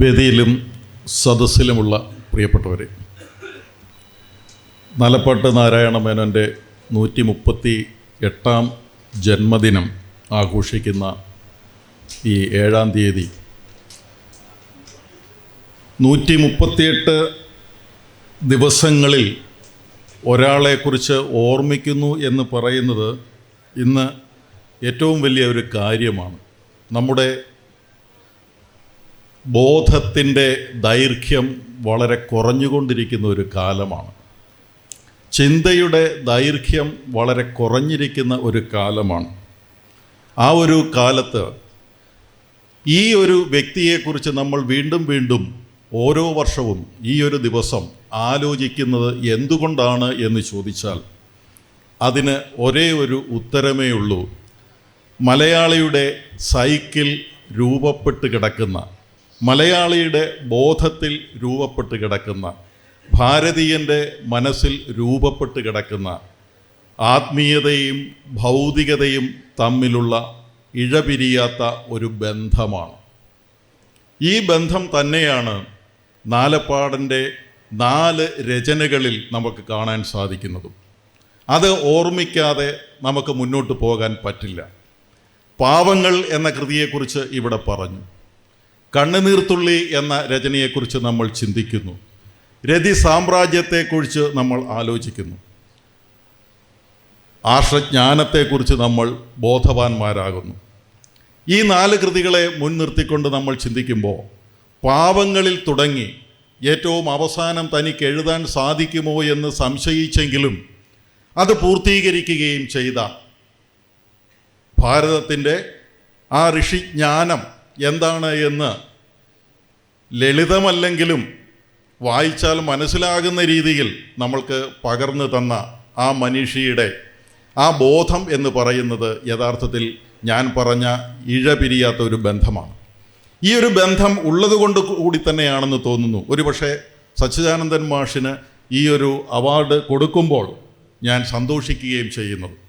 വേദിയിലും സദസ്സിലുമുള്ള പ്രിയപ്പെട്ടവരെ നാലപ്പാട്ട് നാരായണ മേനോന്റെ നൂറ്റി മുപ്പത്തി എട്ടാം ജന്മദിനം ആഘോഷിക്കുന്ന ഈ ഏഴാം തീയതി നൂറ്റി മുപ്പത്തിയെട്ട് ദിവസങ്ങളിൽ ഒരാളെക്കുറിച്ച് ഓർമ്മിക്കുന്നു എന്ന് പറയുന്നത് ഇന്ന് ഏറ്റവും വലിയ ഒരു കാര്യമാണ്. നമ്മുടെ ബോധത്തിന്റെ ദൈർഘ്യം വളരെ കുറഞ്ഞുകൊണ്ടിരിക്കുന്ന ഒരു കാലമാണ്. ചിന്തയുടെ ദൈർഘ്യം വളരെ കുറഞ്ഞിരിക്കുന്ന ഒരു കാലമാണ്. ആ ഒരു കാലത്ത് ഈ ഒരു വ്യക്തിയെക്കുറിച്ച് നമ്മൾ വീണ്ടും വീണ്ടും ഓരോ വർഷവും ഈ ഒരു ദിവസം ആലോചിക്കുന്നത് എന്തുകൊണ്ടാണ് എന്ന് ചോദിച്ചാൽ അതിന് ഒരേ ഒരു ഉത്തരമേ ഉള്ളൂ. മലയാളിയുടെ സൈക്കിൾ രൂപപ്പെട്ട് കിടക്കുന്ന മലയാളിയുടെ ബോധത്തിൽ രൂപപ്പെട്ട് കിടക്കുന്ന ഭാരതീയന്റെ മനസ്സിൽ രൂപപ്പെട്ട് കിടക്കുന്ന ആത്മീയതയും ഭൗതികതയും തമ്മിലുള്ള ഇഴപിരിയാത്ത ഒരു ബന്ധമാണ്. ഈ ബന്ധം തന്നെയാണ് നാലപ്പാടന്റെ നാല് രചനകളിൽ നമുക്ക് കാണാൻ സാധിക്കുന്നതും. അത് ഓർമ്മിക്കാതെ നമുക്ക് മുന്നോട്ട് പോകാൻ പറ്റില്ല. പാവങ്ങൾ എന്ന കൃതിയെക്കുറിച്ച് ഇവിടെ പറഞ്ഞു. കണ്ണുനീർത്തുള്ളി എന്ന രചനയെക്കുറിച്ച് നമ്മൾ ചിന്തിക്കുന്നു. രതി സാമ്രാജ്യത്തെക്കുറിച്ച് നമ്മൾ ആലോചിക്കുന്നു. ആർഷജ്ഞാനത്തെക്കുറിച്ച് നമ്മൾ ബോധവാന്മാരാകുന്നു. ഈ നാല് കൃതികളെ മുൻനിർത്തിക്കൊണ്ട് നമ്മൾ ചിന്തിക്കുമ്പോൾ പാവങ്ങളിൽ തുടങ്ങി ഏറ്റവും അവസാനം തനിക്ക് എഴുതാൻ സാധിക്കുമോ എന്ന് സംശയിച്ചെങ്കിലും അത് പൂർത്തീകരിക്കുകയും ചെയ്ത ഭാരതത്തിന്റെ ആ ഋഷിജ്ഞാനം എന്താണ് എന്ന് ലളിതമല്ലെങ്കിലും വായിച്ചാൽ മനസ്സിലാകുന്ന രീതിയിൽ നമ്മൾക്ക് പകർന്നു തന്ന ആ മനുഷ്യയുടെ ആ ബോധം എന്ന് പറയുന്നത് യഥാർത്ഥത്തിൽ ഞാൻ പറഞ്ഞ ഇഴപിരിയാത്ത ഒരു ബന്ധമാണ്. ഈ ഒരു ബന്ധം ഉള്ളതുകൊണ്ട് കൂടി തന്നെയാണെന്ന് തോന്നുന്നു. ഒരുപക്ഷെ സച്ചിദാനന്ദൻ മാഷിന് ഈ ഒരു അവാർഡ് കൊടുക്കുമ്പോൾ ഞാൻ സന്തോഷിക്കുകയും ചെയ്യുന്നത്.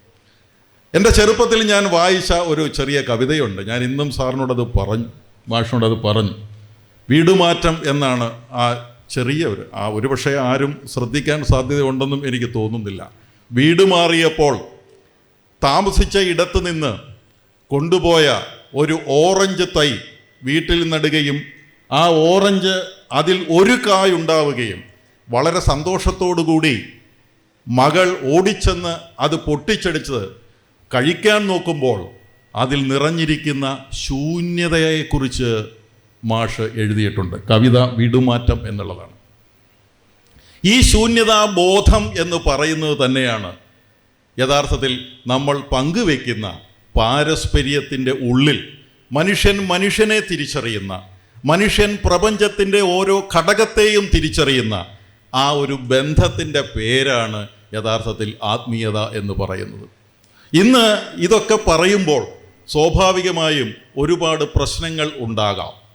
എന്റെ ചെറുപ്പത്തിൽ ഞാൻ വായിച്ച ഒരു ചെറിയ കവിതയുണ്ട്. ഞാൻ ഇന്നും സാറിനോടത് പറഞ്ഞു മാഷിനോടത് പറഞ്ഞു വീടുമാറ്റം എന്നാണ് ആ ചെറിയ ഒരു ആ ഒരുപക്ഷെ ആരും ശ്രദ്ധിക്കാൻ സാധ്യതയുണ്ടെന്നും എനിക്ക് തോന്നുന്നില്ല. വീട് മാറിയപ്പോൾ താമസിച്ച ഇടത്ത് നിന്ന് കൊണ്ടുപോയ ഒരു ഓറഞ്ച് തൈ വീട്ടിൽ നടുകയും ആ ഓറഞ്ച് അതിൽ ഒരു കായ് വളരെ വളരെ സന്തോഷത്തോടുകൂടി മകൾ ഓടിച്ചെന്ന് അത് പൊട്ടിച്ചടിച്ചത് കഴിക്കാൻ നോക്കുമ്പോൾ അതിൽ നിറഞ്ഞിരിക്കുന്ന ശൂന്യതയെക്കുറിച്ച് മാഷ് എഴുതിയിട്ടുണ്ട്. കവിത വിടുമാറ്റം എന്നുള്ളതാണ്. ഈ ശൂന്യതാ ബോധം എന്ന് പറയുന്നത് തന്നെയാണ് യഥാർത്ഥത്തിൽ നമ്മൾ പങ്കുവെക്കുന്ന പാരസ്പര്യത്തിന്റെ ഉള്ളിൽ മനുഷ്യൻ മനുഷ്യനെ തിരിച്ചറിയുന്ന മനുഷ്യൻ പ്രപഞ്ചത്തിന്റെ ഓരോ ഘടകത്തെയും തിരിച്ചറിയുന്ന ആ ഒരു ബന്ധത്തിന്റെ പേരാണ് യഥാർത്ഥത്തിൽ ആത്മീയത എന്ന് പറയുന്നത്. ഇന്ന് ഇതൊക്കെ പറയുമ്പോൾ സ്വാഭാവികമായും ഒരുപാട് പ്രശ്നങ്ങൾ ഉണ്ടാകാം.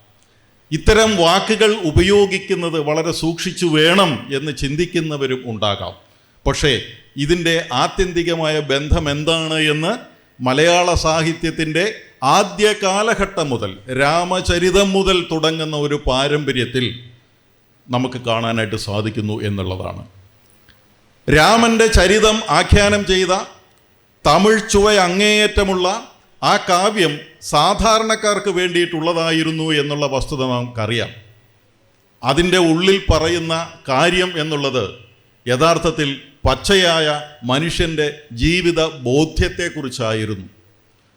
ഇത്തരം വാക്കുകൾ ഉപയോഗിക്കുന്നത് വളരെ സൂക്ഷിച്ചു വേണം എന്ന് ചിന്തിക്കുന്നവരും ഉണ്ടാകാം. പക്ഷേ ഇതിന്റെ ആത്യന്തികമായ ബന്ധം എന്താണ് എന്ന് മലയാള സാഹിത്യത്തിന്റെ ആദ്യ കാലഘട്ടം മുതൽ രാമചരിതം മുതൽ തുടങ്ങുന്ന ഒരു പാരമ്പര്യത്തിൽ നമുക്ക് കാണാനായിട്ട് സാധിക്കുന്നു എന്നുള്ളതാണ്. രാമന്റെ ചരിതം ആഖ്യാനം ചെയ്ത തമിഴ് ചുവ അങ്ങേയറ്റമുള്ള ആ കാവ്യം സാധാരണക്കാർക്ക് വേണ്ടിയിട്ടുള്ളതായിരുന്നു എന്നുള്ള വസ്തുത നമുക്കറിയാം. അതിന്റെ ഉള്ളിൽ പറയുന്ന കാര്യം എന്നുള്ളത് യഥാർത്ഥത്തിൽ പച്ചയായ മനുഷ്യന്റെ ജീവിത ബോധ്യത്തെക്കുറിച്ചായിരുന്നു.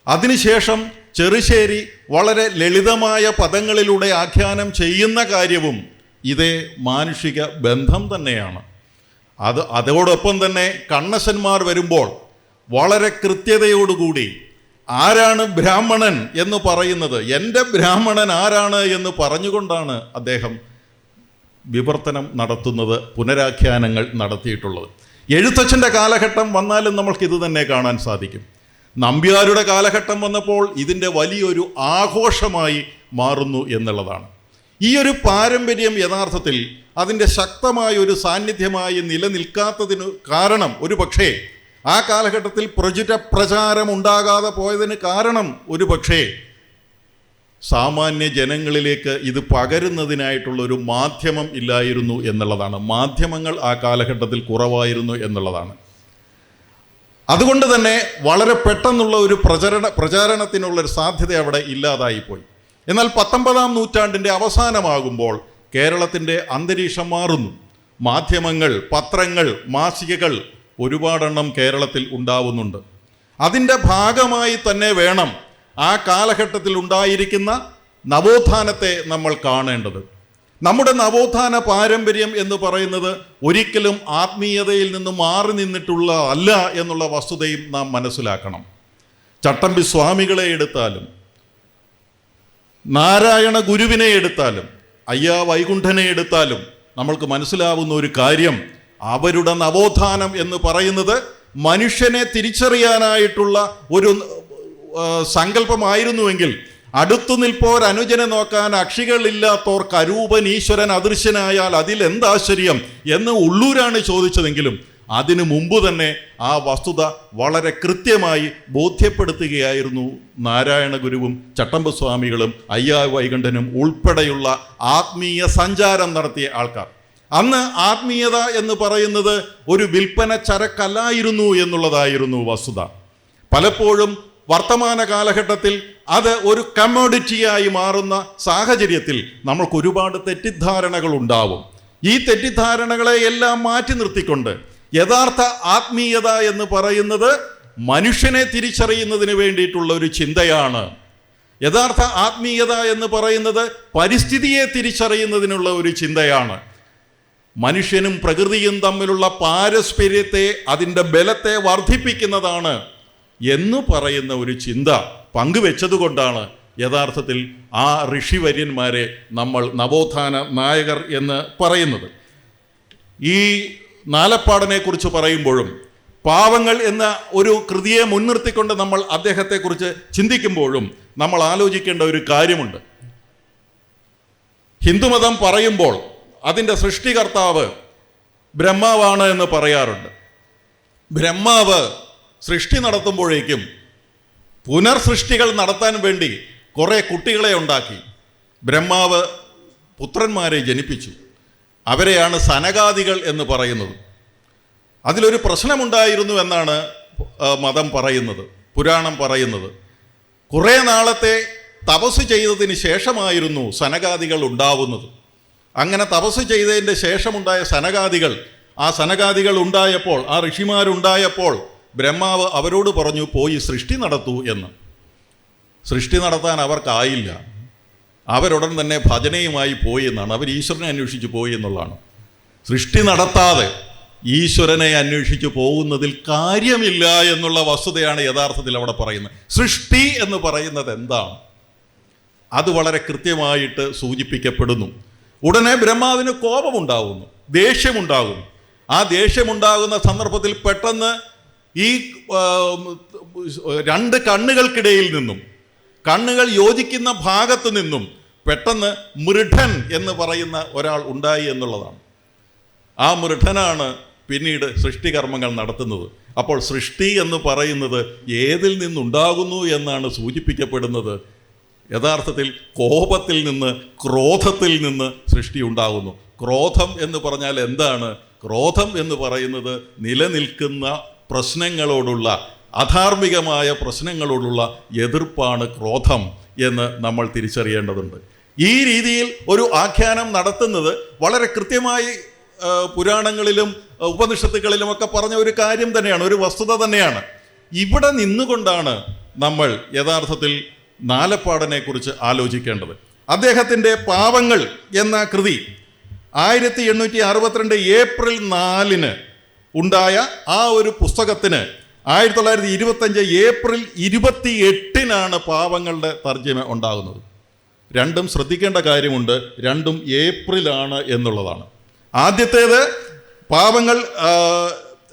അതിനുശേഷം ചെറുശ്ശേരി വളരെ ലളിതമായ പദങ്ങളിലൂടെ ആഖ്യാനം ചെയ്യുന്ന കാര്യവും ഇതേ മാനുഷിക ബന്ധം തന്നെയാണ്. അത് അതോടൊപ്പം തന്നെ കണ്ണശന്മാർ വരുമ്പോൾ വളരെ കൃത്യതയോടുകൂടി ആരാണ് ബ്രാഹ്മണൻ എന്ന് പറയുന്നത്? എന്റെ ബ്രാഹ്മണൻ ആരാണ് എന്ന് പറഞ്ഞുകൊണ്ടാണ് അദ്ദേഹം വിവർത്തനം നടത്തുന്നത് പുനരാഖ്യാനങ്ങൾ നടത്തിയിട്ടുള്ളത്. എഴുത്തച്ഛന്റെ കാലഘട്ടം വന്നാലും നമ്മൾക്ക് ഇത് തന്നെ കാണാൻ സാധിക്കും. നമ്പ്യാരുടെ കാലഘട്ടം വന്നപ്പോൾ ഇതിന്റെ വലിയൊരു ആഘോഷമായി മാറുന്നു എന്നുള്ളതാണ്. ഈ ഒരു പാരമ്പര്യം യഥാർത്ഥത്തിൽ അതിന്റെ ശക്തമായ ഒരു സാന്നിധ്യമായി നിലനിൽക്കാത്തതിന് കാരണം ഒരു പക്ഷേ ആ കാലഘട്ടത്തിൽ പ്രചുര പ്രചാരം ഉണ്ടാകാതെ പോയതിന് കാരണം ഒരു പക്ഷേ സാമാന്യ ജനങ്ങളിലേക്ക് ഇത് പകരുന്നതിനായിട്ടുള്ള ഒരു മാധ്യമം ഇല്ലായിരുന്നു എന്നുള്ളതാണ്. മാധ്യമങ്ങൾ ആ കാലഘട്ടത്തിൽ കുറവായിരുന്നു എന്നുള്ളതാണ്. അതുകൊണ്ട് തന്നെ വളരെ പെട്ടെന്നുള്ള ഒരു പ്രചരണ പ്രചാരണത്തിനുള്ള ഒരു സാധ്യത അവിടെ ഇല്ലാതായിപ്പോയി. എന്നാൽ പത്തൊമ്പതാം നൂറ്റാണ്ടിന്റെ അവസാനമാകുമ്പോൾ കേരളത്തിന്റെ അന്തരീക്ഷം മാറുന്നു. മാധ്യമങ്ങൾ പത്രങ്ങൾ മാസികകൾ ഒരുപാടെണ്ണം കേരളത്തിൽ ഉണ്ടാവുന്നുണ്ട്. അതിന്റെ ഭാഗമായി തന്നെ വേണം ആ കാലഘട്ടത്തിൽ ഉണ്ടായിരിക്കുന്ന നവോത്ഥാനത്തെ നമ്മൾ കാണേണ്ടത്. നമ്മുടെ നവോത്ഥാന പാരമ്പര്യം എന്ന് പറയുന്നത് ഒരിക്കലും ആത്മീയതയിൽ നിന്ന് മാറി നിന്നിട്ടുള്ള അല്ല എന്നുള്ള വസ്തുതയും നാം മനസ്സിലാക്കണം. ചട്ടമ്പി സ്വാമികളെ എടുത്താലും നാരായണ ഗുരുവിനെ എടുത്താലും അയ്യാ വൈകുണ്ഠനെ എടുത്താലും നമ്മൾക്ക് മനസ്സിലാവുന്ന ഒരു കാര്യം അവരുടെ നവോത്ഥാനം എന്ന് പറയുന്നത് മനുഷ്യനെ തിരിച്ചറിയാനായിട്ടുള്ള ഒരു സങ്കല്പമായിരുന്നുവെങ്കിൽ അടുത്തു നിൽപ്പോർ അനുജനെ നോക്കാൻ അക്ഷികളില്ലാത്തോർ കരൂപൻ ഈശ്വരൻ അദൃശ്യനായാൽ അതിൽ എന്താശ്ചര്യം എന്ന് ഉള്ളൂരാണ് ചോദിച്ചതെങ്കിലും അതിനു മുമ്പ് തന്നെ ആ വസ്തുത വളരെ കൃത്യമായി ബോധ്യപ്പെടുത്തുകയായിരുന്നു നാരായണ ഗുരുവും ചട്ടമ്പസ്വാമികളും അയ്യാ വൈകണ്ഠനും ഉൾപ്പെടെയുള്ള ആത്മീയ സഞ്ചാരം നടത്തിയ ആൾക്കാർ. അന്ന് ആത്മീയത എന്ന് പറയുന്നത് ഒരു വിൽപ്പന ചരക്കല്ലായിരുന്നു എന്നുള്ളതായിരുന്നു വസ്തുത. പലപ്പോഴും വർത്തമാന കാലഘട്ടത്തിൽ അത് ഒരു കമ്മോഡിറ്റിയായി മാറുന്ന സാഹചര്യത്തിൽ നമ്മൾക്ക് ഒരുപാട് തെറ്റിദ്ധാരണകൾ ഉണ്ടാവും. ഈ തെറ്റിദ്ധാരണകളെ എല്ലാം മാറ്റി നിർത്തിക്കൊണ്ട് യഥാർത്ഥ ആത്മീയത എന്ന് പറയുന്നത് മനുഷ്യനെ തിരിച്ചറിയുന്നതിന് വേണ്ടിയിട്ടുള്ള ഒരു ചിന്തയാണ്. യഥാർത്ഥ ആത്മീയത എന്ന് പറയുന്നത് പരിസ്ഥിതിയെ തിരിച്ചറിയുന്നതിനുള്ള ഒരു ചിന്തയാണ്. മനുഷ്യനും പ്രകൃതിയും തമ്മിലുള്ള പാരസ്പര്യത്തെ അതിന്റെ ബലത്തെ വർദ്ധിപ്പിക്കുന്നതാണ് എന്ന് പറയുന്ന ഒരു ചിന്ത പങ്കുവെച്ചതുകൊണ്ടാണ് യഥാർത്ഥത്തിൽ ആ ഋഷിവര്യന്മാരെ നമ്മൾ നവോത്ഥാന നായകർ എന്ന് പറയുന്നത്. ഈ നാലപ്പാടനെ കുറിച്ച് പറയുമ്പോഴും പാവങ്ങൾ എന്ന ഒരു കൃതിയെ മുൻനിർത്തിക്കൊണ്ട് നമ്മൾ അദ്ദേഹത്തെക്കുറിച്ച് ചിന്തിക്കുമ്പോഴും നമ്മൾ ആലോചിക്കേണ്ട ഒരു കാര്യമുണ്ട്. ഹിന്ദുമതം പറയുമ്പോൾ അതിന്റെ സൃഷ്ടികർത്താവ് ബ്രഹ്മാവാണ് എന്ന് പറയാറുണ്ട്. ബ്രഹ്മാവ് സൃഷ്ടി നടത്തുമ്പോഴേക്കും പുനർസൃഷ്ടികൾ നടത്താൻ വേണ്ടി കുറേ കുട്ടികളെ ഉണ്ടാക്കി. ബ്രഹ്മാവ് പുത്രന്മാരെ ജനിപ്പിച്ചു. അവരെയാണ് സനകാദികൾ എന്ന് പറയുന്നത്. അതിലൊരു പ്രശ്നമുണ്ടായിരുന്നു എന്നാണ് മതം പറയുന്നത് പുരാണം പറയുന്നത്. കുറേ നാളത്തെ തപസ് ചെയ്തതിന് ശേഷമായിരുന്നു സനകാദികൾ ഉണ്ടാവുന്നത്. അങ്ങനെ തപസ് ചെയ്തതിന്റെ ശേഷമുണ്ടായ സനകാദികൾ ആ സനകാദികൾ ഉണ്ടായപ്പോൾ ആ ഋഷിമാരുണ്ടായപ്പോൾ ബ്രഹ്മാവ് അവരോട് പറഞ്ഞു പോയി സൃഷ്ടി നടത്തൂ എന്ന്. സൃഷ്ടി നടത്താൻ അവർക്കായില്ല. അവരുടൻ തന്നെ ഭജനയുമായി പോയി എന്നാണ്. അവർ ഈശ്വരനെ അന്വേഷിച്ച് പോയി എന്നുള്ളതാണ്. സൃഷ്ടി നടത്താതെ ഈശ്വരനെ അന്വേഷിച്ച് പോകുന്നതിൽ കാര്യമില്ല എന്നുള്ള വസ്തുതയാണ് യഥാർത്ഥത്തിൽ അവിടെ പറയുന്നത്. സൃഷ്ടി എന്ന് പറയുന്നത് എന്താണ്? അത് വളരെ കൃത്യമായിട്ട് സൂചിപ്പിക്കപ്പെടുന്നു. ഉടനെ ബ്രഹ്മാവിന് കോപമുണ്ടാകുന്നു ദേഷ്യമുണ്ടാകുന്നു. ആ ദേഷ്യമുണ്ടാകുന്ന സന്ദർഭത്തിൽ പെട്ടെന്ന് ഈ രണ്ട് കണ്ണുകൾക്കിടയിൽ നിന്നും കണ്ണുകൾ യോജിക്കുന്ന ഭാഗത്തു നിന്നും പെട്ടെന്ന് മൃഢൻ എന്ന് പറയുന്ന ഒരാൾ ഉണ്ടായി എന്നുള്ളതാണ്. ആ മൃഢനാണ് പിന്നീട് സൃഷ്ടികർമ്മങ്ങൾ നടത്തുന്നത്. അപ്പോൾ സൃഷ്ടി എന്ന് പറയുന്നത് ഏതിൽ നിന്നുണ്ടാകുന്നു എന്നാണ് സൂചിപ്പിക്കപ്പെടുന്നത്. യഥാർത്ഥത്തിൽ കോപത്തിൽ നിന്ന് ക്രോധത്തിൽ നിന്ന് സൃഷ്ടി ഉണ്ടാകുന്നു. ക്രോധം എന്ന് പറഞ്ഞാൽ എന്താണ്? ക്രോധം എന്ന് പറയുന്നത് നിലനിൽക്കുന്ന പ്രശ്നങ്ങളോടുള്ള അധാർമികമായ പ്രശ്നങ്ങളോടുള്ള എതിർപ്പാണ് ക്രോധം എന്ന് നമ്മൾ തിരിച്ചറിയേണ്ടതുണ്ട്. ഈ രീതിയിൽ ഒരു ആഖ്യാനം നടത്തുന്നത് വളരെ കൃത്യമായി പുരാണങ്ങളിലും ആ, ഉപനിഷത്തുകളിലും ഒക്കെ പറഞ്ഞ ഒരു കാര്യം തന്നെയാണ് ഒരു വസ്തുത തന്നെയാണ്. ഇവിടെ നിന്നുകൊണ്ടാണ് നമ്മൾ യഥാർത്ഥത്തിൽ നാലപ്പാടനെ കുറിച്ച് ആലോചിക്കേണ്ടത്. അദ്ദേഹത്തിന്റെ പാവങ്ങൾ എന്ന കൃതി ആയിരത്തി എണ്ണൂറ്റി അറുപത്തിരണ്ട് ഏപ്രിൽ നാലിന് ഉണ്ടായ ആ ഒരു പുസ്തകത്തിന് ആയിരത്തി തൊള്ളായിരത്തി ഇരുപത്തഞ്ച് ഏപ്രിൽ ഇരുപത്തി എട്ടിനാണ് പാവങ്ങളുടെ തർജമ ഉണ്ടാകുന്നത്. രണ്ടും ശ്രദ്ധിക്കേണ്ട കാര്യമുണ്ട് രണ്ടും ഏപ്രിലാണ് എന്നുള്ളതാണ്. ആദ്യത്തേത് പാവങ്ങൾ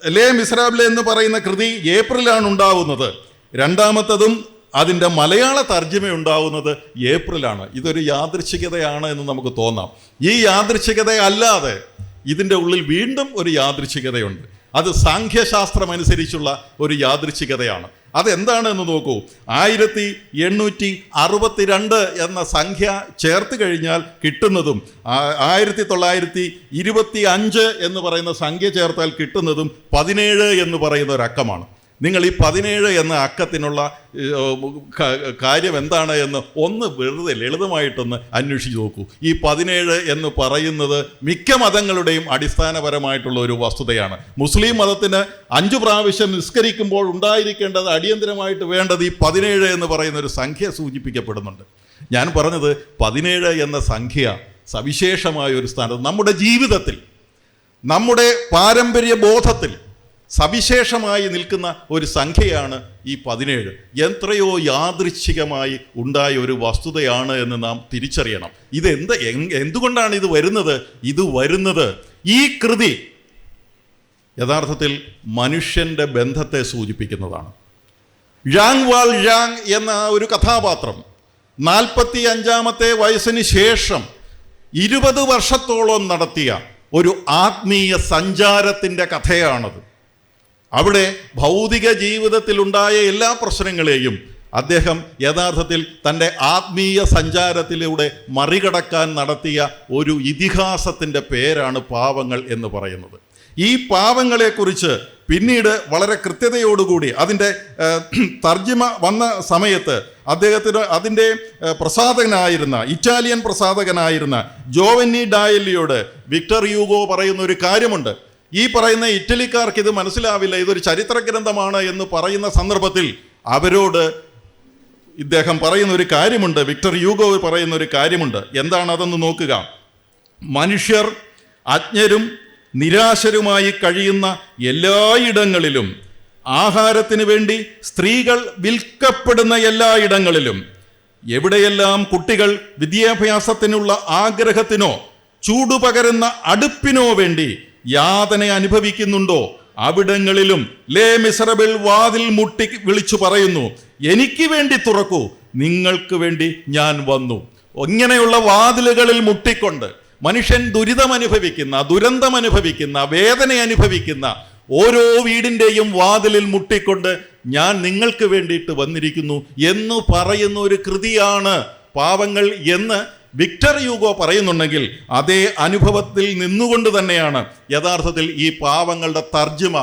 ലേ മിസ്രാബ്ലെ എന്ന് പറയുന്ന കൃതി ഏപ്രിലാണ് ഉണ്ടാവുന്നത് രണ്ടാമത്തതും അതിന്റെ മലയാള തർജമ ഉണ്ടാവുന്നത് ഏപ്രിലാണ്. ഇതൊരു യാദൃച്ഛികതയാണ് എന്ന് നമുക്ക് തോന്നാം. ഈ യാദൃച്ഛികതയല്ലാതെ ഇതിന്റെ ഉള്ളിൽ വീണ്ടും ഒരു യാദൃച്ഛികതയുണ്ട് അത് സാഖ്യശാസ്ത്രം അനുസരിച്ചുള്ള ഒരു യാദൃച്ഛികതയാണ് അതെന്താണ് എന്ന് നോക്കൂ. ആയിരത്തി എണ്ണൂറ്റി അറുപത്തിരണ്ട് എന്ന സംഖ്യ ചേർത്ത് കഴിഞ്ഞാൽ കിട്ടുന്നതും ആയിരത്തി തൊള്ളായിരത്തി ഇരുപത്തി അഞ്ച് എന്ന് പറയുന്ന സംഖ്യ ചേർത്താൽ കിട്ടുന്നതും പതിനേഴ് എന്ന് പറയുന്ന ഒരു അക്കമാണ്. നിങ്ങൾ ഈ പതിനേഴ് എന്ന അക്കത്തിനുള്ള കാര്യം എന്താണ് എന്ന് ഒന്ന് വെറുതെ ലളിതമായിട്ടൊന്ന് അന്വേഷിച്ച് നോക്കൂ. ഈ പതിനേഴ് എന്ന് പറയുന്നത് മിക്ക മതങ്ങളുടെയും അടിസ്ഥാനപരമായിട്ടുള്ള ഒരു വസ്തുതയാണ്. മുസ്ലിം മതത്തിന് അഞ്ചു പ്രാവശ്യം നിസ്കരിക്കുമ്പോൾ ഉണ്ടായിരിക്കേണ്ടത് അടിയന്തരമായിട്ട് വേണ്ടത് ഈ പതിനേഴ് എന്ന് പറയുന്ന ഒരു സംഖ്യ സൂചിപ്പിക്കപ്പെടുന്നുണ്ട്. ഞാൻ പറഞ്ഞത് പതിനേഴ് എന്ന സംഖ്യ സവിശേഷമായ ഒരു സ്ഥാനത്ത് നമ്മുടെ ജീവിതത്തിൽ നമ്മുടെ പാരമ്പര്യ ബോധത്തിൽ സവിശേഷമായി നിൽക്കുന്ന ഒരു സംഖ്യയാണ് ഈ പതിനേഴ്. എത്രയോ യാദൃച്ഛികമായി ഉണ്ടായ ഒരു വസ്തുതയാണ് എന്ന് നാം തിരിച്ചറിയണം. ഇത് എന്ത് എന്തുകൊണ്ടാണ് ഇത് വരുന്നത്? ഇത് വരുന്നത് ഈ കൃതി യഥാർത്ഥത്തിൽ മനുഷ്യന്റെ ബന്ധത്തെ സൂചിപ്പിക്കുന്നതാണ്. ഴാങ് വാൾ ഴാങ് എന്ന ഒരു കഥാപാത്രം നാൽപ്പത്തി അഞ്ചാമത്തെ വയസ്സിന് ശേഷം ഇരുപത് വർഷത്തോളം നടത്തിയ ഒരു ആത്മീയ സഞ്ചാരത്തിന്റെ കഥയാണത്. അവിടെ ഭൗതിക ജീവിതത്തിലുണ്ടായ എല്ലാ പ്രശ്നങ്ങളെയും അദ്ദേഹം യഥാർത്ഥത്തിൽ തന്റെ ആത്മീയ സഞ്ചാരത്തിലൂടെ മറികടക്കാൻ നടത്തിയ ഒരു ഇതിഹാസത്തിന്റെ പേരാണ് പാവങ്ങൾ എന്ന് പറയുന്നത്. ഈ പാവങ്ങളെക്കുറിച്ച് പിന്നീട് വളരെ കൃത്യതയോടുകൂടി അതിന്റെ തർജിമ വന്ന സമയത്ത് അദ്ദേഹത്തിന് അതിന്റെ പ്രസാധകനായിരുന്ന ഇറ്റാലിയൻ പ്രസാധകനായിരുന്ന ജോവന്നി ഡായലിയോട് വിക്ടർ യൂഗോ പറയുന്ന ഒരു കാര്യമുണ്ട്. ഈ പറയുന്ന ഇറ്റലിക്കാർക്ക് ഇത് മനസ്സിലാവില്ല ഇതൊരു ചരിത്ര ഗ്രന്ഥമാണ് എന്ന് പറയുന്ന സന്ദർഭത്തിൽ അവരോട് ഇദ്ദേഹം പറയുന്ന ഒരു കാര്യമുണ്ട് വിക്ടർ യൂഗോ പറയുന്ന ഒരു കാര്യമുണ്ട്. എന്താണ് അതെന്ന് നോക്കുക? മനുഷ്യർ അജ്ഞരും നിരാശരുമായി കഴിയുന്ന എല്ലായിടങ്ങളിലും ആഹാരത്തിന് വേണ്ടി സ്ത്രീകൾ വിൽക്കപ്പെടുന്ന എല്ലായിടങ്ങളിലും എവിടെയെല്ലാം കുട്ടികൾ വിദ്യാഭ്യാസത്തിനുള്ള ആഗ്രഹത്തിനോ ചൂടുപകരുന്ന അടുപ്പിനോ വേണ്ടി യാതന അനുഭവിക്കുന്നുണ്ടോ? അവിടങ്ങളിലും ലേ മിസറബിൾ വാതിൽ മുട്ടി വിളിച്ചു പറയുന്നു എനിക്ക് വേണ്ടി തുറക്കൂ നിങ്ങൾക്ക് വേണ്ടി ഞാൻ വന്നു. ഇങ്ങനെയുള്ള വാതിലുകളിൽ മുട്ടിക്കൊണ്ട് മനുഷ്യൻ ദുരിതം അനുഭവിക്കുന്ന ദുരന്തം അനുഭവിക്കുന്ന വേദന അനുഭവിക്കുന്ന ഓരോ വീടിന്റെയും വാതിലിൽ മുട്ടിക്കൊണ്ട് ഞാൻ നിങ്ങൾക്ക് വേണ്ടിയിട്ട് വന്നിരിക്കുന്നു എന്ന് പറയുന്ന ഒരു കൃതിയാണ് പാവങ്ങൾ എന്ന് വിക്ടർ യൂഗോ പറയുന്നുണ്ടെങ്കിൽ അതേ അനുഭവത്തിൽ നിന്നുകൊണ്ട് തന്നെയാണ് യഥാർത്ഥത്തിൽ ഈ പാവങ്ങളുടെ തർജിമ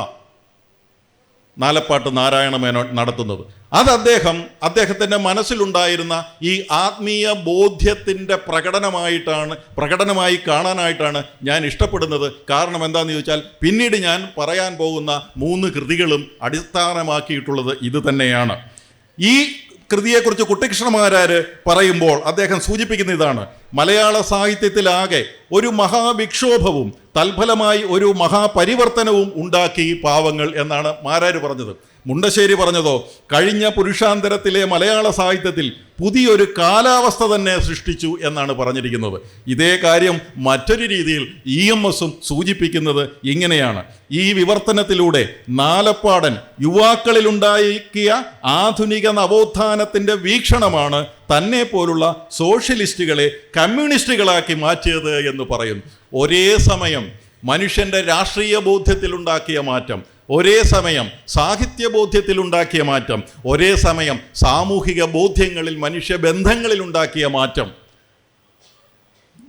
നാലപ്പാട്ട് നാരായണ നടത്തുന്നത്. അത് അദ്ദേഹം അദ്ദേഹത്തിന്റെ മനസ്സിലുണ്ടായിരുന്ന ഈ ആത്മീയ ബോധ്യത്തിന്റെ പ്രകടനമായിട്ടാണ് പ്രകടനമായി കാണാനായിട്ടാണ് ഞാൻ ഇഷ്ടപ്പെടുന്നത്. കാരണം എന്താണെന്ന് ചോദിച്ചാൽ പിന്നീട് ഞാൻ പറയാൻ പോകുന്ന മൂന്ന് കൃതികളും അടിസ്ഥാനമാക്കിയിട്ടുള്ളത് ഇത് തന്നെയാണ്. ഈ കൃതിയെക്കുറിച്ച് കുട്ടികൃഷ്ണമാരാർ പറയുമ്പോൾ അദ്ദേഹം സൂചിപ്പിക്കുന്ന ഇതാണ്. മലയാള സാഹിത്യത്തിലാകെ ഒരു മഹാവിക്ഷോഭവും തൽഫലമായി ഒരു മഹാപരിവർത്തനവും ഉണ്ടാക്കി പാവങ്ങൾ എന്നാണ് മാരാര് പറഞ്ഞത്. മുണ്ടശ്ശേരി പറഞ്ഞതോ കഴിഞ്ഞ പുരുഷാന്തരത്തിലെ മലയാള സാഹിത്യത്തിൽ പുതിയൊരു കാലാവസ്ഥ തന്നെ സൃഷ്ടിച്ചു എന്നാണ് പറഞ്ഞിരിക്കുന്നത്. ഇതേ കാര്യം മറ്റൊരു രീതിയിൽ ഇ എം എസും സൂചിപ്പിക്കുന്നത് ഇങ്ങനെയാണ്. ഈ വിവർത്തനത്തിലൂടെ നാലപ്പാടൻ യുവാക്കളിലുണ്ടാക്കിയ ആധുനിക നവോത്ഥാനത്തിന്റെ വീക്ഷണമാണ് തന്നെ പോലുള്ള സോഷ്യലിസ്റ്റുകളെ കമ്മ്യൂണിസ്റ്റുകളാക്കി മാറ്റിയത് എന്ന് പറയും ഒരേ സമയം മനുഷ്യന്റെ രാഷ്ട്രീയ ബോധ്യത്തിലുണ്ടാക്കിയ മാറ്റം ഒരേ സമയം സാഹിത്യ ബോധ്യത്തിൽ ഉണ്ടാക്കിയ മാറ്റം ഒരേ സമയം സാമൂഹിക ബോധ്യങ്ങളിൽ മനുഷ്യ ബന്ധങ്ങളിൽ ഉണ്ടാക്കിയ മാറ്റം.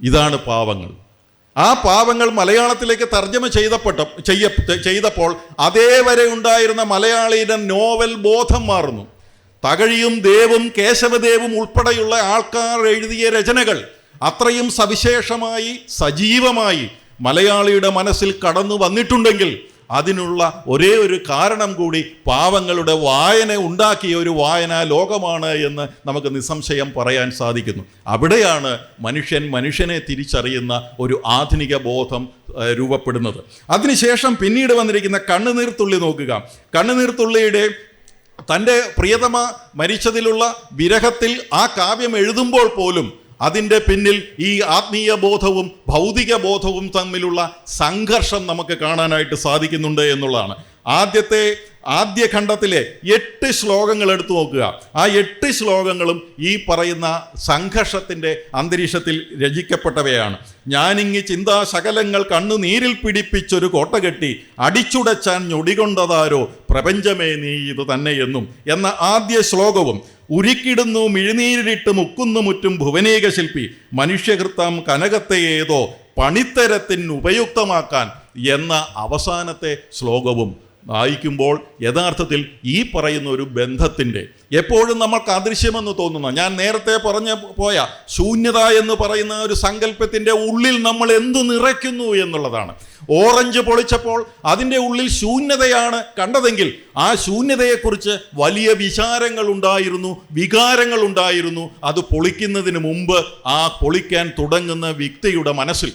ഇതാണ് പാവങ്ങൾ. ആ പാവങ്ങൾ മലയാളത്തിലേക്ക് തർജമ ചെയ്തപ്പെട്ട ചെയ്യ ചെയ്തപ്പോൾ അതേവരെ ഉണ്ടായിരുന്ന മലയാളിയുടെ നോവൽ ബോധം മാറുന്നു. തകഴിയും ദേവും കേശവദേവും ഉൾപ്പെടെയുള്ള ആൾക്കാർ എഴുതിയ രചനകൾ അത്രയും സവിശേഷമായി സജീവമായി മലയാളിയുടെ മനസ്സിൽ കടന്നു വന്നിട്ടുണ്ടെങ്കിൽ അതിനുള്ള ഒരേ ഒരു കാരണം കൂടി പാവങ്ങളുടെ വായന ഉണ്ടാക്കിയ ഒരു വായനാ ലോകമാണ് എന്ന് നമുക്ക് നിസ്സംശയം പറയാൻ സാധിക്കുന്നു. അവിടെയാണ് മനുഷ്യൻ മനുഷ്യനെ തിരിച്ചറിയുന്ന ഒരു ആധുനിക ബോധം രൂപപ്പെടുന്നത്. അതിനുശേഷം പിന്നീട് വന്നിരിക്കുന്ന കണ്ണുനീർത്തുള്ളി നോക്കുക. കണ്ണുനീർത്തുള്ളിയുടെ തന്റെ പ്രിയതമ മരിച്ചതിലുള്ള വിരഹത്തിൽ ആ കാവ്യം എഴുതുമ്പോൾ പോലും അതിന്റെ പിന്നിൽ ഈ ആത്മീയ ബോധവും ഭൗതിക ബോധവും തമ്മിലുള്ള സംഘർഷം നമുക്ക് കാണാനായിട്ട് സാധിക്കുന്നുണ്ട് എന്നുള്ളതാണ്. ആദ്യത്തെ ആദ്യ ഖണ്ഡത്തിലെ എട്ട് ശ്ലോകങ്ങൾ എടുത്തു നോക്കുക. ആ എട്ട് ശ്ലോകങ്ങളും ഈ പറയുന്ന സംഘർഷത്തിന്റെ അന്തരീക്ഷത്തിൽ രചിക്കപ്പെട്ടവയാണ്. ഞാനിങ്ങി ചിന്താ ശകലങ്ങൾ കണ്ണുനീരിൽ പിടിപ്പിച്ചൊരു കോട്ട കെട്ടി അടിച്ചുടച്ചാൻ ഞൊടികൊണ്ടതാരോ പ്രപഞ്ചമേ നീ ഇത് തന്നെയെന്നും എന്ന ആദ്യ ശ്ലോകവും ഉരുക്കിടുന്നു മിഴുനീരിലിട്ട് മുക്കുന്നു മുറ്റും ഭുവനേക ശില്പി മനുഷ്യകൃത്തം കനകത്തെ ഏതോ പണിത്തരത്തിന് ഉപയുക്തമാക്കാൻ എന്ന അവസാനത്തെ ശ്ലോകവും വായിക്കുമ്പോൾ യഥാർത്ഥത്തിൽ ഈ പറയുന്ന ഒരു ബന്ധത്തിന്റെ എപ്പോഴും നമ്മൾക്ക് അദൃശ്യമെന്ന് തോന്നുന്ന ഞാൻ നേരത്തെ പറഞ്ഞ പോയ ശൂന്യത എന്ന് പറയുന്ന ഒരു സങ്കല്പത്തിന്റെ ഉള്ളിൽ നമ്മൾ എന്ത് നിറയ്ക്കുന്നു എന്നുള്ളതാണ്. ഓറഞ്ച് പൊളിച്ചപ്പോൾ അതിന്റെ ഉള്ളിൽ ശൂന്യതയാണ് കണ്ടതെങ്കിൽ ആ ശൂന്യതയെക്കുറിച്ച് വലിയ വിചാരങ്ങൾ ഉണ്ടായിരുന്നു വികാരങ്ങൾ ഉണ്ടായിരുന്നു. അത് പൊളിക്കുന്നതിന് മുമ്പ് ആ പൊളിക്കാൻ തുടങ്ങുന്ന വ്യക്തിയുടെ മനസ്സിൽ.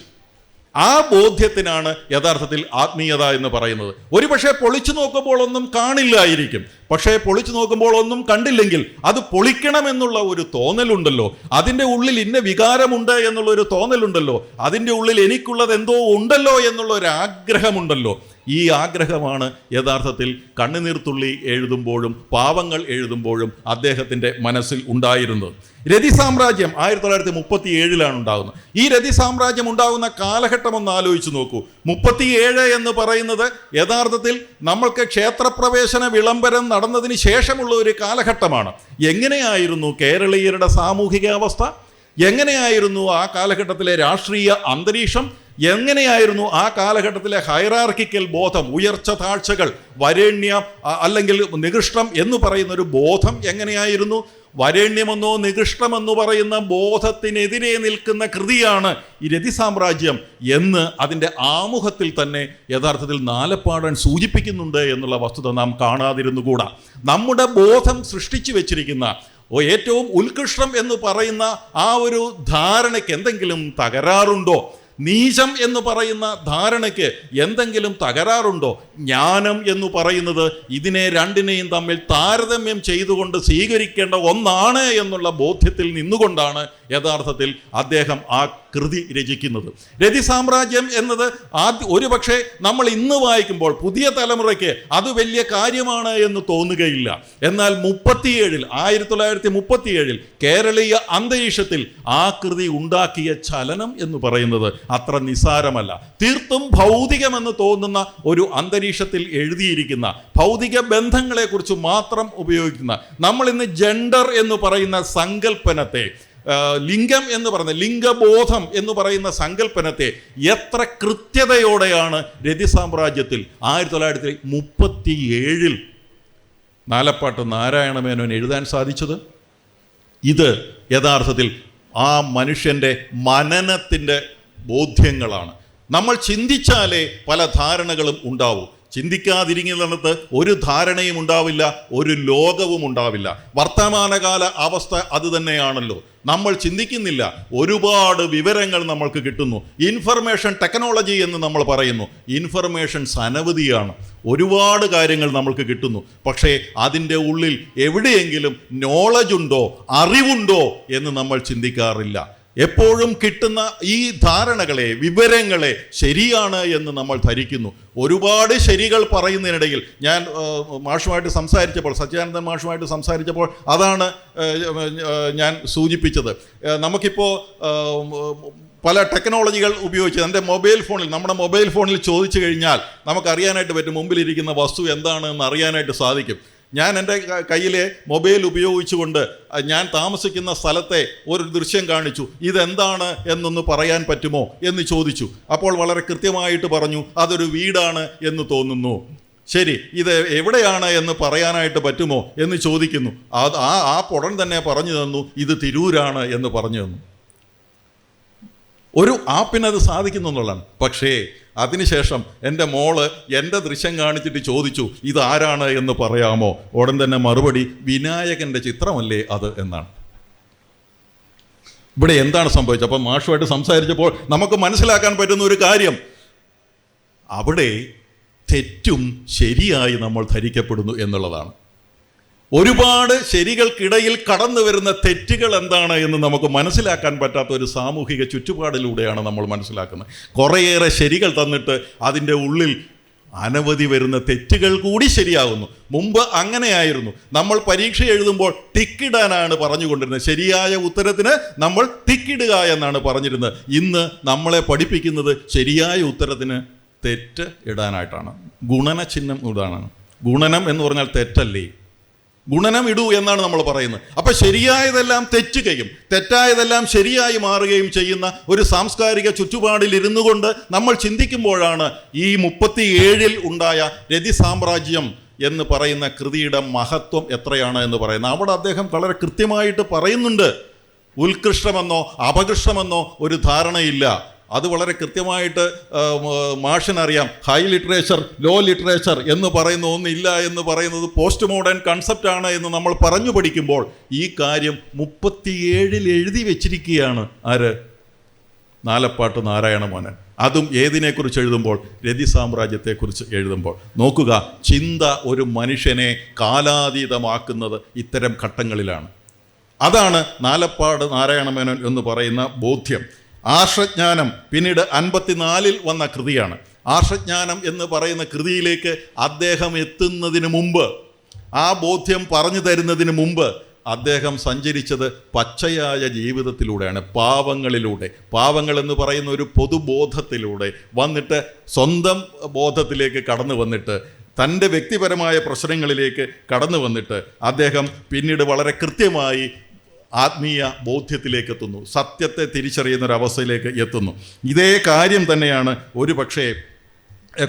ആ ബോധ്യത്തിനാണ് യഥാർത്ഥത്തിൽ ആത്മീയത എന്ന് പറയുന്നത്. ഒരുപക്ഷെ പൊളിച്ചു നോക്കുമ്പോൾ ഒന്നും കാണില്ലായിരിക്കും. പക്ഷേ പൊളിച്ചു നോക്കുമ്പോൾ ഒന്നും കണ്ടില്ലെങ്കിൽ അത് പൊളിക്കണമെന്നുള്ള ഒരു തോന്നലുണ്ടല്ലോ. അതിന്റെ ഉള്ളിൽ ഇന്ന വികാരമുണ്ട് എന്നുള്ള ഒരു തോന്നലുണ്ടല്ലോ. അതിന്റെ ഉള്ളിൽ എനിക്കുള്ളത് എന്തോ ഉണ്ടല്ലോ എന്നുള്ള ഒരു ആഗ്രഹമുണ്ടല്ലോ ഈ ആഗ്രഹമാണ് യഥാർത്ഥത്തിൽ കണ്ണുനീർത്തുള്ളി എഴുതുമ്പോഴും പാവങ്ങൾ എഴുതുമ്പോഴും അദ്ദേഹത്തിന്റെ മനസ്സിൽ ഉണ്ടായിരുന്നത്. രതി സാമ്രാജ്യം ആയിരത്തി തൊള്ളായിരത്തി മുപ്പത്തി ഏഴിലാണ് ഉണ്ടാകുന്നത്. ഈ രതി സാമ്രാജ്യം ഉണ്ടാകുന്ന കാലഘട്ടം ഒന്ന് ആലോചിച്ച് നോക്കൂ. മുപ്പത്തിയേഴ് എന്ന് പറയുന്നത് യഥാർത്ഥത്തിൽ നമ്മൾക്ക് ക്ഷേത്രപ്രവേശന വിളംബരം നടന്നതിന് ശേഷമുള്ള ഒരു കാലഘട്ടമാണ്. എങ്ങനെയായിരുന്നു കേരളീയരുടെ സാമൂഹികാവസ്ഥ? എങ്ങനെയായിരുന്നു ആ കാലഘട്ടത്തിലെ രാഷ്ട്രീയ അന്തരീക്ഷം? എങ്ങനെയായിരുന്നു ആ കാലഘട്ടത്തിലെ ഹൈറാർക്കിക്കൽ ബോധം ഉയർച്ച താഴ്ചകൾ വരേണ്യ അല്ലെങ്കിൽ നികൃഷ്ടം എന്ന് പറയുന്ന ഒരു ബോധം എങ്ങനെയായിരുന്നു? വരേണ്യമെന്നോ നികൃഷ്ടമെന്നോ പറയുന്ന ബോധത്തിനെതിരെ നിൽക്കുന്ന കൃതിയാണ് ഈ രതി സാമ്രാജ്യം എന്ന് അതിന്റെ ആമുഖത്തിൽ തന്നെ യഥാർത്ഥത്തിൽ നാലപ്പാടൻ സൂചിപ്പിക്കുന്നുണ്ട് എന്നുള്ള വസ്തുത നാം കാണാതിരുന്നുകൂടാ. നമ്മുടെ ബോധം സൃഷ്ടിച്ചു വെച്ചിരിക്കുന്ന ഓ ഏറ്റവും ഉത്കൃഷ്ടം എന്ന് പറയുന്ന ആ ഒരു ധാരണയ്ക്ക് എന്തെങ്കിലും തകരാറുണ്ടോ? നീചം എന്ന് പറയുന്ന ധാരണയ്ക്ക് എന്തെങ്കിലും തകരാറുണ്ടോ? ജ്ഞാനം എന്ന് പറയുന്നത് ഇതിനെ രണ്ടിനെയും തമ്മിൽ താരതമ്യം ചെയ്തുകൊണ്ട് സ്വീകരിക്കേണ്ട ഒന്നാണ് എന്നുള്ള ബോധ്യത്തിൽ നിന്നുകൊണ്ടാണ് യഥാർത്ഥത്തിൽ അദ്ദേഹം ആ കൃതി രചിക്കുന്നത്. രതി സാമ്രാജ്യം എന്നത് ആദ്യ ഒരു പക്ഷേ നമ്മൾ ഇന്ന് വായിക്കുമ്പോൾ പുതിയ തലമുറയ്ക്ക് അത് വലിയ കാര്യമാണ് എന്ന് തോന്നുകയില്ല. എന്നാൽ മുപ്പത്തിയേഴിൽ ആയിരത്തി തൊള്ളായിരത്തി മുപ്പത്തിയേഴിൽ കേരളീയ അന്തരീക്ഷത്തിൽ ആ കൃതി ഉണ്ടാക്കിയ ചലനം എന്ന് പറയുന്നത് അത്ര നിസാരമല്ല. തീർത്തും ഭൗതികമെന്ന് തോന്നുന്ന ഒരു അന്തരീക്ഷത്തിൽ എഴുതിയിരിക്കുന്ന ഭൗതിക ബന്ധങ്ങളെക്കുറിച്ച് മാത്രം ഉപയോഗിക്കുന്ന നമ്മൾ ഇന്ന് ജെൻഡർ എന്ന് പറയുന്ന സങ്കല്പനത്തെ ലിംഗം എന്ന് പറയുന്ന ലിംഗബോധം എന്ന് പറയുന്ന സങ്കല്പനത്തെ എത്ര കൃത്യതയോടെയാണ് രതി സാമ്രാജ്യത്തിൽ ആയിരത്തി തൊള്ളായിരത്തി മുപ്പത്തി ഏഴിൽ നാലപ്പാട്ട് നാരായണമേനോൻ എഴുതാൻ സാധിച്ചത്? ഇത് യഥാർത്ഥത്തിൽ ആ മനുഷ്യന്റെ മനനത്തിന്റെ ബോധ്യങ്ങളാണ്. നമ്മൾ ചിന്തിച്ചാലേ പല ധാരണകളും ഉണ്ടാവൂ. ചിന്തിക്കാതിരിക്കുന്നിടത്ത് ഒരു ധാരണയും ഉണ്ടാവില്ല ഒരു ലോകവും ഉണ്ടാവില്ല. വർത്തമാനകാല അവസ്ഥ അത് തന്നെയാണല്ലോ. നമ്മൾ ചിന്തിക്കുന്നില്ല. ഒരുപാട് വിവരങ്ങൾ നമ്മൾക്ക് കിട്ടുന്നു. ഇൻഫർമേഷൻ ടെക്നോളജി എന്ന് നമ്മൾ പറയുന്നു. ഇൻഫർമേഷൻ അനവധിയാണ് ഒരുപാട് കാര്യങ്ങൾ നമ്മൾക്ക് കിട്ടുന്നു. പക്ഷേ അതിന്റെ ഉള്ളിൽ എവിടെയെങ്കിലും നോളജ് ഉണ്ടോ അറിവുണ്ടോ എന്ന് നമ്മൾ ചിന്തിക്കാറില്ല. എപ്പോഴും കിട്ടുന്ന ഈ ധാരണകളെ വിവരങ്ങളെ ശരിയാണ് എന്ന് നമ്മൾ ധരിക്കുന്നു. ഒരുപാട് ശരികൾ പറയുന്നതിനിടയിൽ ഞാൻ മാഷുമായിട്ട് സംസാരിച്ചപ്പോൾ സച്ചിദാനന്ദൻ മാഷുമായിട്ട് സംസാരിച്ചപ്പോൾ അതാണ് ഞാൻ സൂചിപ്പിച്ചത്. നമുക്കിപ്പോൾ പല ടെക്നോളജികൾ ഉപയോഗിച്ച് എന്റെ മൊബൈൽ ഫോണിൽ നമ്മുടെ മൊബൈൽ ഫോണിൽ ചോദിച്ചു കഴിഞ്ഞാൽ നമുക്കറിയാനായിട്ട് പറ്റും മുമ്പിലിരിക്കുന്ന വസ്തു എന്താണെന്ന് അറിയാനായിട്ട് സാധിക്കും. ഞാൻ എന്റെ കയ്യിലെ മൊബൈൽ ഉപയോഗിച്ചുകൊണ്ട് ഞാൻ താമസിക്കുന്ന സ്ഥലത്തെ ഒരു ദൃശ്യം കാണിച്ചു. ഇതെന്താണ് എന്നൊന്ന് പറയാൻ പറ്റുമോ എന്ന് ചോദിച്ചു. അപ്പോൾ വളരെ കൃത്യമായിട്ട് പറഞ്ഞു അതൊരു വീടാണ് എന്ന് തോന്നുന്നു. ശരി ഇത് എവിടെയാണ് എന്ന് പറയാനായിട്ട് പറ്റുമോ എന്ന് ചോദിക്കുന്നു. അത് ആ ആ പുടൻ തന്നെ പറഞ്ഞു തന്നു ഇത് തിരൂരാണ് എന്ന് പറഞ്ഞു തന്നു. ഒരു ആപ്പിനത് സാധിക്കുന്നു എന്നുള്ളതാണ്. പക്ഷേ അതിനുശേഷം എന്റെ മോൾ എന്റെ ദൃശ്യം കാണിച്ചിട്ട് ചോദിച്ചു ഇതാരാണ് എന്ന് പറയാമോ? ഉടൻ തന്നെ മറുപടി വിനായകന്റെ ചിത്രമല്ലേ അത്? എന്നാണ്. ഇവിടെ എന്താണ് സംഭവിച്ചത്? അപ്പം മാഷുമായിട്ട് സംസാരിച്ചപ്പോൾ നമുക്ക് മനസ്സിലാക്കാൻ പറ്റുന്ന ഒരു കാര്യം. അവിടെ തെറ്റും ശരിയായി നമ്മൾ ധരിക്കപ്പെടുന്നു എന്നുള്ളതാണ്. ഒരുപാട് ശരികൾക്കിടയിൽ കടന്നു വരുന്ന തെറ്റുകൾ എന്താണ് എന്ന് നമുക്ക് മനസ്സിലാക്കാൻ പറ്റാത്ത ഒരു സാമൂഹിക ചുറ്റുപാടിലൂടെയാണ് നമ്മൾ മനസ്സിലാക്കുന്നത്. കുറേയേറെ ശരികൾ തന്നിട്ട് അതിന്റെ ഉള്ളിൽ അനവധി വരുന്ന തെറ്റുകൾ കൂടി ശരിയാകുന്നു മുമ്പ് അങ്ങനെയായിരുന്നു. നമ്മൾ പരീക്ഷ എഴുതുമ്പോൾ ടിക്കിടാനാണ് പറഞ്ഞുകൊണ്ടിരുന്നത്. ശരിയായ ഉത്തരത്തിന് നമ്മൾ ടിക്കിടുക എന്നാണ് പറഞ്ഞിരുന്നത്. ഇന്ന് നമ്മളെ പഠിപ്പിക്കുന്നത് ശരിയായ ഉത്തരത്തിന് തെറ്റ് ഇടാനായിട്ടാണ്. ഗുണന ചിഹ്നം ഇതാണ്. ഗുണനം എന്ന് പറഞ്ഞാൽ തെറ്റല്ലേ? ഗുണനം ഇടൂ എന്നാണ് നമ്മൾ പറയുന്നത്. അപ്പൊ ശരിയായതെല്ലാം തെറ്റുകയും തെറ്റായതെല്ലാം ശരിയായി മാറുകയും ചെയ്യുന്ന ഒരു സാംസ്കാരിക ചുറ്റുപാടിൽ ഇരുന്നു കൊണ്ട് നമ്മൾ ചിന്തിക്കുമ്പോഴാണ് ഈ മുപ്പത്തിയേഴിൽ ഉണ്ടായ രതി സാമ്രാജ്യം എന്ന് പറയുന്ന കൃതിയുടെ മഹത്വം എത്രയാണ് എന്ന് പറയുന്നത്. അവിടെ അദ്ദേഹം വളരെ കൃത്യമായിട്ട് പറയുന്നുണ്ട്. ഉത്കൃഷ്ടമെന്നോ അപകൃഷ്ടമെന്നോ ഒരു ധാരണയില്ല. അത് വളരെ കൃത്യമായിട്ട് മാഷിനറിയാം. ഹൈ ലിറ്ററേച്ചർ ലോ ലിറ്ററേച്ചർ എന്ന് പറയുന്ന ഒന്നില്ല എന്ന് പറയുന്നത് പോസ്റ്റ് മോഡേൺ കൺസെപ്റ്റ് ആണ് എന്ന് നമ്മൾ പറഞ്ഞു പഠിക്കുമ്പോൾ ഈ കാര്യം മുപ്പത്തിയേഴിൽ എഴുതി വെച്ചിരിക്കുകയാണ്. ആര്? നാലപ്പാട്ട് നാരായണ മോനൻ അതും ഏതിനെക്കുറിച്ച് എഴുതുമ്പോൾ? രതി സാമ്രാജ്യത്തെക്കുറിച്ച് എഴുതുമ്പോൾ. നോക്കുക ചിന്ത ഒരു മനുഷ്യനെ കാലാതീതമാക്കുന്നത് ഇത്തരം ഘട്ടങ്ങളിലാണ്. അതാണ് നാലപ്പാട് നാരായണമേനോൻ എന്ന് പറയുന്ന ബോധ്യം. ആർഷജ്ഞാനം പിന്നീട് അൻപത്തിനാലിൽ വന്ന കൃതിയാണ്. ആർഷജ്ഞാനം എന്ന് പറയുന്ന കൃതിയിലേക്ക് അദ്ദേഹം എത്തുന്നതിന് മുമ്പ് ആ ബോധ്യം പറഞ്ഞു തരുന്നതിന് മുമ്പ് അദ്ദേഹം സഞ്ചരിച്ചത് പച്ചയായ ജീവിതത്തിലൂടെയാണ് പാവങ്ങളിലൂടെ. പാവങ്ങൾ എന്ന് പറയുന്ന ഒരു പൊതുബോധത്തിലൂടെ വന്നിട്ട് സ്വന്തം ബോധത്തിലേക്ക് കടന്നു വന്നിട്ട് തന്റെ വ്യക്തിപരമായ പ്രശ്നങ്ങളിലേക്ക് കടന്നു വന്നിട്ട് അദ്ദേഹം പിന്നീട് വളരെ കൃത്യമായി ആത്മീയ ബോധ്യത്തിലേക്ക് എത്തുന്നു സത്യത്തെ തിരിച്ചറിയുന്ന ഒരു അവസ്ഥയിലേക്ക് എത്തുന്നു. ഇതേ കാര്യം തന്നെയാണ് ഒരു പക്ഷേ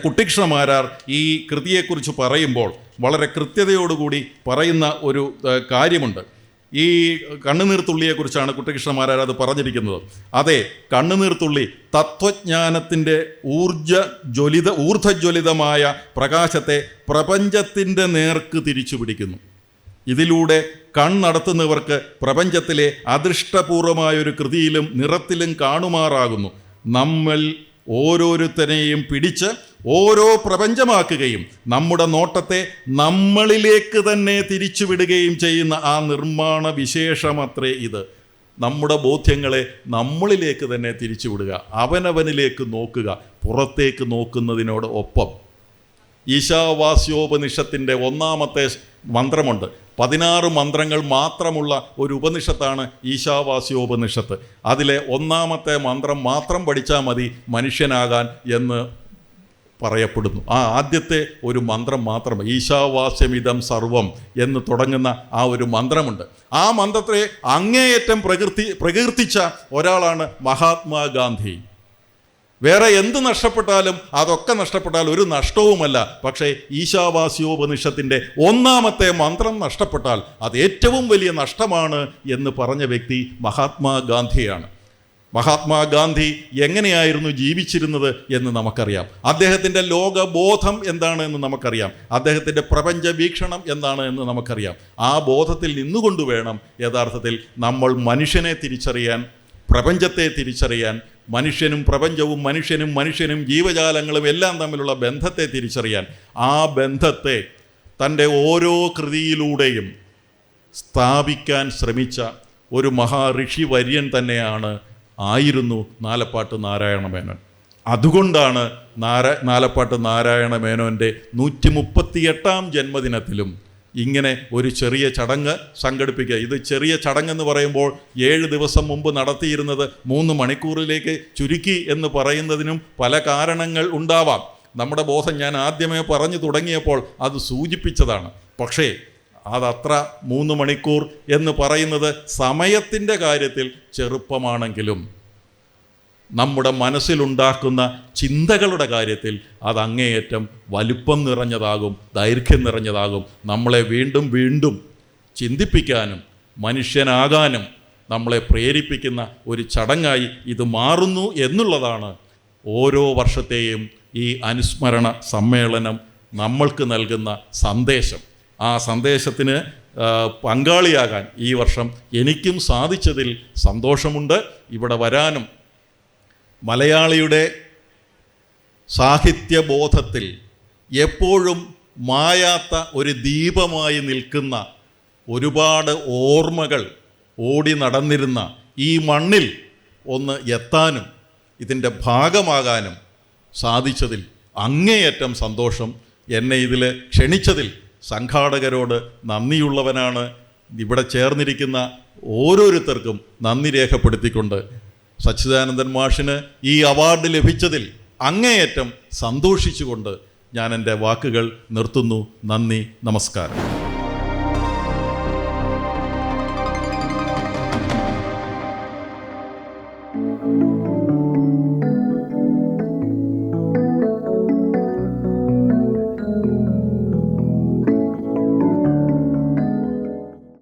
കുട്ടിക്ഷണമാരാർ ഈ കൃതിയെക്കുറിച്ച് പറയുമ്പോൾ വളരെ കൃത്യതയോടുകൂടി പറയുന്ന ഒരു കാര്യമുണ്ട്. ഈ കണ്ണുനീർത്തുള്ളിയെക്കുറിച്ചാണ് കുട്ടികൃഷ്ണമാരാർ അത് പറഞ്ഞിരിക്കുന്നത്. അതെ കണ്ണുനീർത്തുള്ളി തത്വജ്ഞാനത്തിന്റെ ഊർജ ജ്വലിത ഊർധ്വജ്വലിതമായ പ്രകാശത്തെ പ്രപഞ്ചത്തിന്റെ നേർക്ക് തിരിച്ചു പിടിക്കുന്നു ഇതിലൂടെ കണ്ണടത്തുന്നവർക്ക് പ്രപഞ്ചത്തിലെ അദൃഷ്ടപൂർവമായൊരു കൃതിയിലും നിറത്തിലും കാണുമാറാകുന്നു. നമ്മൾ ഓരോരുത്തരെയും പിടിച്ച് ഓരോ പ്രപഞ്ചമാക്കുകയും നമ്മുടെ നോട്ടത്തെ നമ്മളിലേക്ക് തന്നെ തിരിച്ചുവിടുകയും ചെയ്യുന്ന ആ നിർമ്മാണ വിശേഷമത്രേ ഇത്. നമ്മുടെ ബോധ്യങ്ങളെ നമ്മളിലേക്ക് തന്നെ തിരിച്ചുവിടുക അവനവനിലേക്ക് നോക്കുക പുറത്തേക്ക് നോക്കുന്നതിനോട് ഒപ്പം ഈശാവാസ്യോപനിഷത്തിന്റെ ഒന്നാമത്തെ മന്ത്രമുണ്ട്. പതിനാറ് മന്ത്രങ്ങൾ മാത്രമുള്ള ഒരു ഉപനിഷത്താണ് ഈശാവാസ്യോപനിഷത്ത്. അതിലെ ഒന്നാമത്തെ മന്ത്രം മാത്രം പഠിച്ചാൽ മതി മനുഷ്യനാകാൻ എന്ന് പറയപ്പെടുന്നു. ആ ആദ്യത്തെ ഒരു മന്ത്രം മാത്രം ഈശാവാസ്യമിതം സർവം എന്ന് തുടങ്ങുന്ന ആ ഒരു മന്ത്രമുണ്ട്. ആ മന്ത്രത്തെ അങ്ങേയറ്റം പ്രകീർത്തി പ്രകീർത്തിച്ച ഒരാളാണ് മഹാത്മാഗാന്ധി. വേറെ എന്ത് നഷ്ടപ്പെട്ടാലും അതൊക്കെ നഷ്ടപ്പെട്ടാൽ ഒരു നഷ്ടവുമല്ല. പക്ഷേ ഈശാവാസ്യോപനിഷത്തിന്റെ ഒന്നാമത്തെ മന്ത്രം നഷ്ടപ്പെട്ടാൽ അത് ഏറ്റവും വലിയ നഷ്ടമാണ് എന്ന് പറഞ്ഞ വ്യക്തി മഹാത്മാഗാന്ധിയാണ് മഹാത്മാഗാന്ധി എങ്ങനെയായിരുന്നു ജീവിച്ചിരുന്നത് എന്ന് നമുക്കറിയാം. അദ്ദേഹത്തിന്റെ ലോകബോധം എന്താണ് എന്ന് നമുക്കറിയാം. അദ്ദേഹത്തിന്റെ പ്രപഞ്ച വീക്ഷണം എന്താണ് എന്ന് നമുക്കറിയാം. ആ ബോധത്തിൽ നിന്നുകൊണ്ട് വേണം യഥാർത്ഥത്തിൽ നമ്മൾ മനുഷ്യനെ തിരിച്ചറിയാൻ പ്രപഞ്ചത്തെ തിരിച്ചറിയാൻ മനുഷ്യനും പ്രപഞ്ചവും മനുഷ്യനും മനുഷ്യനും ജീവജാലങ്ങളും എല്ലാം തമ്മിലുള്ള ബന്ധത്തെ തിരിച്ചറിയാൻ ആ ബന്ധത്തെ തന്റെ ഓരോ കൃതിയിലൂടെയും സ്ഥാപിക്കാൻ ശ്രമിച്ച ഒരു മഹാഋഷി വര്യൻ തന്നെയാണ് ആയിരുന്നു നാലപ്പാട്ട് നാരായണ മേനോൻ. അതുകൊണ്ടാണ് നാര നാലപ്പാട്ട് നാരായണ മേനോന്റെ നൂറ്റി മുപ്പത്തിയെട്ടാം ജന്മദിനത്തിലും ഇങ്ങനെ ഒരു ചെറിയ ചടങ്ങ് സംഘടിപ്പിക്കുക. ഇത് ചെറിയ ചടങ്ങെന്ന് പറയുമ്പോൾ ഏഴ് ദിവസം മുമ്പ് നടത്തിയിരുന്നത് മൂന്ന് മണിക്കൂറിലേക്ക് ചുരുക്കി എന്ന് പറയുന്നതിനും പല കാരണങ്ങൾ ഉണ്ടാവാം. നമ്മുടെ ബോധം ഞാൻ ആദ്യമേ പറഞ്ഞു തുടങ്ങിയപ്പോൾ അത് സൂചിപ്പിച്ചതാണ്. പക്ഷേ അതത്ര മൂന്ന് മണിക്കൂർ എന്ന് പറയുന്നത് സമയത്തിന്റെ കാര്യത്തിൽ ചെറുപ്പമാണെങ്കിലും നമ്മുടെ മനസ്സിലുണ്ടാക്കുന്ന ചിന്തകളുടെ കാര്യത്തിൽ അത് അങ്ങേയറ്റം വലുപ്പം നിറഞ്ഞതാകും ദൈർഘ്യം നിറഞ്ഞതാകും. നമ്മളെ വീണ്ടും വീണ്ടും ചിന്തിപ്പിക്കാനും മനുഷ്യനാകാനും നമ്മളെ പ്രേരിപ്പിക്കുന്ന ഒരു ചടങ്ങായി ഇത് മാറുന്നു എന്നുള്ളതാണ് ഓരോ വർഷത്തെയും ഈ അനുസ്മരണ സമ്മേളനം നമ്മൾക്ക് നൽകുന്ന സന്ദേശം. ആ സന്ദേശത്തിന് പങ്കാളിയാകാൻ ഈ വർഷം എനിക്കും സാധിച്ചതിൽ സന്തോഷമുണ്ട്. ഇവിടെ വരാനും മലയാളിയുടെ സാഹിത്യബോധത്തിൽ എപ്പോഴും മായാത്ത ഒരു ദീപമായി നിൽക്കുന്ന ഒരുപാട് ഓർമ്മകൾ ഓടി നടന്നിരുന്ന ഈ മണ്ണിൽ ഒന്ന് എത്താനും ഇതിന്റെ ഭാഗമാകാനും സാധിച്ചതിൽ അങ്ങേയറ്റം സന്തോഷം. എന്നെ ഇതിൽ ക്ഷണിച്ചതിൽ സംഘാടകരോട് നന്ദിയുള്ളവനാണ്. ഇവിടെ ചേർന്നിരിക്കുന്ന ഓരോരുത്തർക്കും നന്ദി രേഖപ്പെടുത്തിക്കൊണ്ട് സച്ചിദാനന്ദൻ മാഷിന് ഈ അവാർഡ് ലഭിച്ചതിൽ അങ്ങേയറ്റം സന്തോഷിച്ചുകൊണ്ട് ഞാൻ എന്റെ വാക്കുകൾ നിർത്തുന്നു. നന്ദി നമസ്കാരം.